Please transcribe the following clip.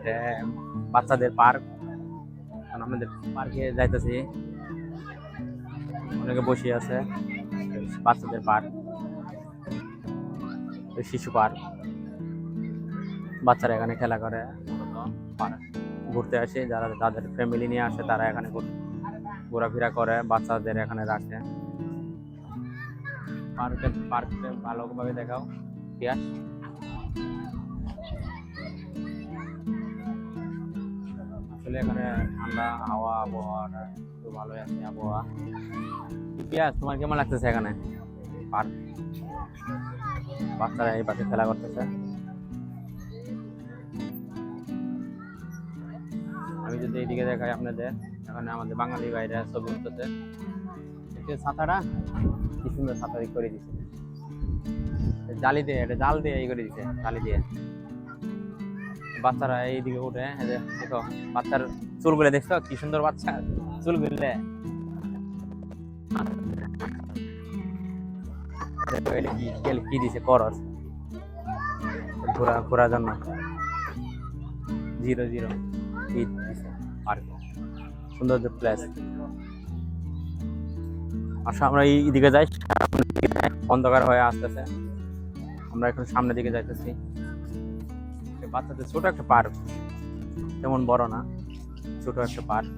এটা বাচ্চাদের পার্ক আমাদের পার্কে যাইতেছি। অনেকে বসে আছে। বাচ্চাদের পার্ক শিশু পার্ক বাচ্চারা এখানে খেলা করে। ঘুরতে আসে। যারা তাদের ফ্যামিলি নিয়ে আসে, তারা এখানে ঘুর- ঘোরাফেরা করে। বাচ্চাদের এখানে রাখে। পার্কে পার্কে ভালোভাবে দেখাও। ইতিহাস আসলে এখানে ঠান্ডা হাওয়া আবহাওয়াটা একটু ভালোই আছে, আবহাওয়া। ইতিহাস তোমার কেমন লাগতেছে এখানে? পার্ক বাচ্চারা এই পাশে খেলা করতেছে। আমি যদি এইদিকে দেখাই আপনাদের, এখানে আমাদের বাঙালি ভাইরা ছবি উঠতেছে ছাতাটা? কি সুন্দর ছাতা করে দিছে। জালি দিয়ে, এটা জাল দিয়ে এই করে দিছে, জালি দিয়ে। বাচ্চারা এইদিকে উঠে দেখো, বাচ্চার চুলগুলো দেখছ? কি সুন্দর বাচ্চা চুলগুলো। কি দিছে করস ঘোরা, ঘোরার জন্য। Zero zero. ঈদ পার্ক সুন্দর প্লেস। আচ্ছা আমরা এই দিকে যাই। অন্ধকার হয়ে আসতেছে। আমরা এখন সামনের দিকে যাইতেছি। বাচ্চাদের ছোট একটা পার্ক। তেমন বড় না ছোট একটা পার্ক।